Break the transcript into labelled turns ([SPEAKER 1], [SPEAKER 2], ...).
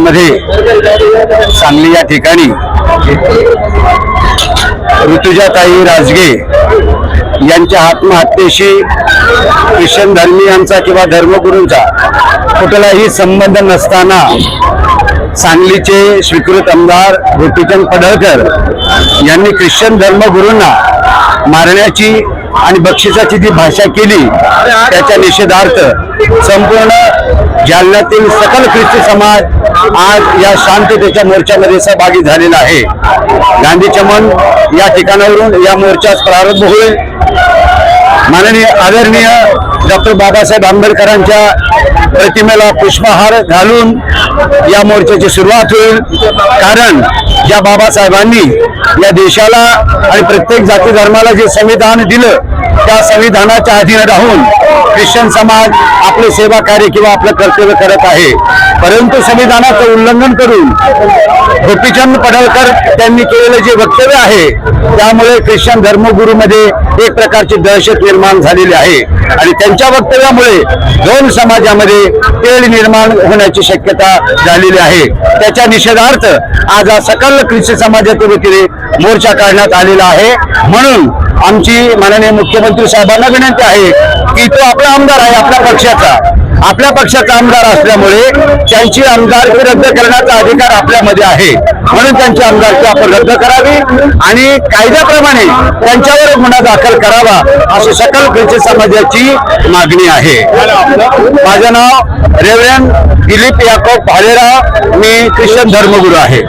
[SPEAKER 1] महाराष्ट्रामध्ये सांगली या ठिकाणी ऋतुजाताई राजगे यांच्या आत्महत्येशी ख्रिश्चन धर्मीयांचा किंवा धर्मगुरूंचा कुठलाही संबंध नसताना सांगलीचे स्वीकृत आमदार गोपीचंद पडळकर यांनी ख्रिश्चन धर्मगुरूंना मारण्याची आणि बक्षिसाची जी भाषा केली त्याच्या निषेधार्थ संपूर्ण जालन्यातील सकल ख्रिस्ती समाज आज या शांततेच्या मोर्चामध्ये सहभागी झालेला आहे. गांधी चमन या ठिकाणावरून या मोर्चास प्रारंभ होईल. माननीय आदरणीय डॉक्टर बाबासाहेब आंबेडकरांच्या प्रतिमेला पुष्पहार घालून या मोर्चाची सुरुवात होईल. कारण ज्या बाबासाहेबांनी या देशाला आणि प्रत्येक जाती धर्माला जे संविधान दिलं त्या संविधानाच्या अधीन राहून ख्रिश्चन समाज आपले सेवा कार्य किंवा आपलं कर्तव्य करत आहे. परंतु संविधानाचं उल्लंघन करून गोपीचंद पडळकर त्यांनी केलेलं जे वक्तव्य आहे त्यामुळे ख्रिश्चन धर्मगुरूमध्ये एक प्रकारची दहशत निर्माण झालेली आहे. आणि त्यांच्या वक्तव्यामुळे दोन समाजामध्ये तेल निर्माण होण्याची शक्यता झालेली आहे. त्याच्या निषेधार्थ आज हा सकल ख्रिस्ती समाजाच्या वतीने मोर्चा काढण्यात आलेला आहे. म्हणून आमची माननीय मुख्यमंत्री साहेबांना विनंती आहे की तो आपला आमदार आहे आपल्या पक्षाचा. आपल्या पक्षाचा आमदार असल्यामुळे त्यांची आमदारकी रद्द करण्याचा अधिकार आपल्यामध्ये आहे. म्हणून त्यांची आमदारकी आपण रद्द करावी आणि कायद्याप्रमाणे त्यांच्यावर गुन्हा दाखल करावा अशी सकल ख्रिस्ती समाजाची मागणी आहे. माझं नाव रेव्हरन दिलीप याकोब भालेराव. मी ख्रिश्चन धर्मगुरू आहे.